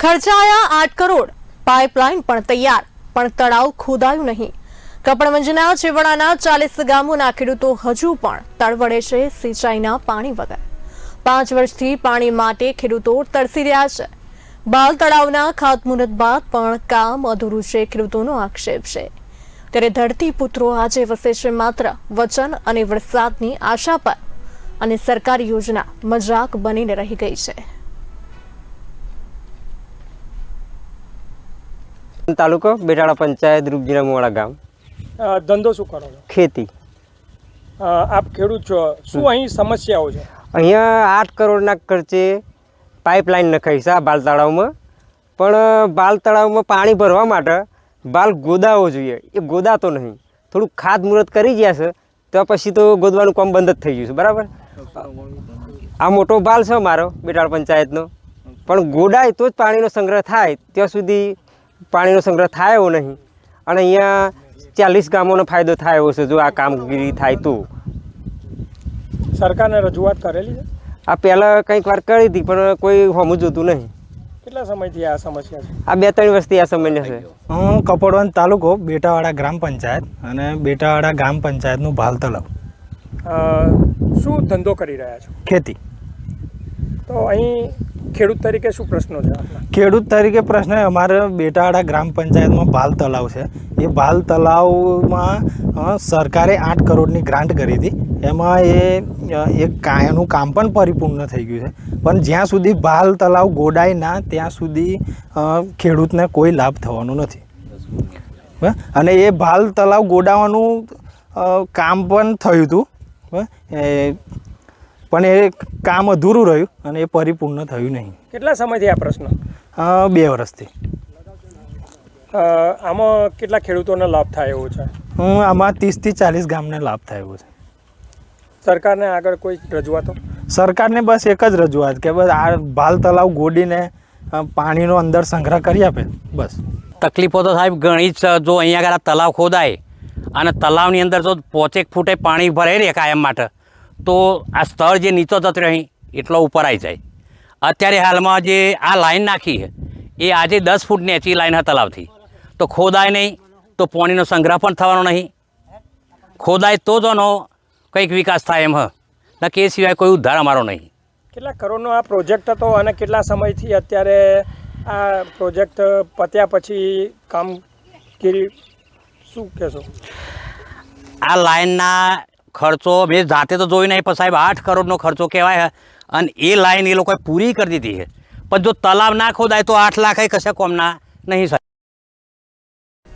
ખર્ચાયા આઠ કરોડ. પાઇપલાઇન પણ તૈયાર, પણ તળાવ ખોદાયું નહીં. કપડમંજના છેવાડાના ચાલીસ ગામોના ખેડૂતો હજુ પણ તળવડે છે સિંચાઈના પાણી વગર. પાંચ વર્ષથી પાણી માટે ખેડૂતો તરસી રહ્યા છે. બાલ તળાવના ખાતમુહૂર્ત બાદ પણ કામ અધૂરું છે ખેડૂતોનો આક્ષેપ છે. ત્યારે ધરતી પુત્રો આજે વસે છે માત્ર વચન અને વરસાદની આશા પર. અને સરકારી યોજના મજાક બનીને રહી ગઈ છે. તાલુકો બેટાળા પંચાયત રૂપજીના મોડા ગામ ધંધો શું કરો છો? ખેતી. આપ ખેડૂત છો. શું અહીં સમસ્યાઓ છે? અહીંયા આઠ કરોડના ખર્ચે પાઇપલાઇન નખાઈ છે આ બાલ તળાવમાં. પણ બાલ તળાવમાં પાણી ભરવા માટે બાલ ગોદાવો જોઈએ. એ ગોદાતો નહીં. થોડુંક ખાત મુહૂર્ત કરી ગયા છે તો પછી તો ગોદવાનું કામ બંધ જ થઈ ગયું છે. બરાબર? આ મોટો બાલ છે મારો બેટાળ પંચાયતનો. પણ ગોડાય તો જ પાણીનો સંગ્રહ થાય. ત્યાં સુધી પાણીનો સંગ્રહ થાય એવો નહીં. અને અહીંયા ચાલીસ ગામોનો ફાયદો થાય એવો છે જો આ કામગીરી થાય તો. સરકારને રજૂઆત કરેલી છે? આ પહેલાં કંઈક વાર કરી હતી પણ કોઈ હોમું જોતું નહીં. કેટલા સમયથી આ સમસ્યા છે? આ બે ત્રણ વર્ષથી આ સમસ્યા છે. હું કપડવંત તાલુકો બેટાવાડા ગ્રામ પંચાયત અને બેટાવાડા ગ્રામ પંચાયતનું ભાલ તલાવ શું ધંધો કરી રહ્યા છો? ખેતી. તો અહીં ખેડૂત તરીકે શું પ્રશ્નો છે ખેડૂત તરીકે પ્રશ્ન અમારે બેટાવાડા ગ્રામ પંચાયતમાં ભાલ તલાવ છે. એ ભાલ તલાવમાં સરકારે આઠ કરોડની ગ્રાન્ટ કરી હતી. એમાં એ એક કાયનું કામ પણ પરિપૂર્ણ થઈ ગયું છે. પણ જ્યાં સુધી ભાલ તલાવ ગોડાય ના, ત્યાં સુધી ખેડૂતને કોઈ લાભ થવાનો નથી? અને એ ભાલ તલાવ ગોડાવાનું કામ પણ થયું હતું. પણ એ કામ અધૂરું રહ્યું અને એ પરિપૂર્ણ થયું નહીં. કેટલા સમયથી આ પ્રશ્ન? અ, બે વર્ષથી. આમાં કેટલા ખેડૂતોને લાભ થાય એવો છે? હું આમાં ત્રીસથી ચાલીસ ગામને લાભ થાય એવો છે. સરકારને આગળ કોઈ રજૂઆતો? સરકારને બસ એક જ રજૂઆત કે બસ આ ભાલ તલાવ ગોડીને પાણીનો અંદર સંગ્રહ કરી આપે બસ. તકલીફો તો સાહેબ ઘણી જ જો અહીંયા આગળ આ તલાવ ખોદાય અને તલાવની અંદર જો પોચેક ફૂટે પાણી ભરાઈ રહે કાયમ માટે તો આ સ્થળ જે નીચો જતો રહી એટલો ઉપર આવી જાય. અત્યારે હાલમાં જે આ લાઈન નાખી છે એ આજે દસ ફૂટ નેચી લાઈન છે તલાવથી તો ખોદાય નહીં તો પાણીનો સંગ્રહ પણ થવાનો નહીં. ખોદાય તો જ એનો કંઈક વિકાસ થાય એમ હ. નક્કી એ સિવાય કોઈ ઉદ્ધાર અમારો નહીં. કેટલા કરોડનો આ પ્રોજેક્ટ હતો અને કેટલા સમયથી અત્યારે આ પ્રોજેક્ટ પત્યા પછી કામગીરી શું કહેશો? આ લાઈનના ખર્ચો મેં જાતે તો જોઈ નહીં, પણ સાહેબ, આઠ કરોડનો ખર્ચો કહેવાય અને એ લાઈન એ લોકોએ પૂરી કરી દીધી છે. પણ જો તલાવ ના ખોદાય તો આઠ લાખ કશે કોમના નહીં સાહેબ.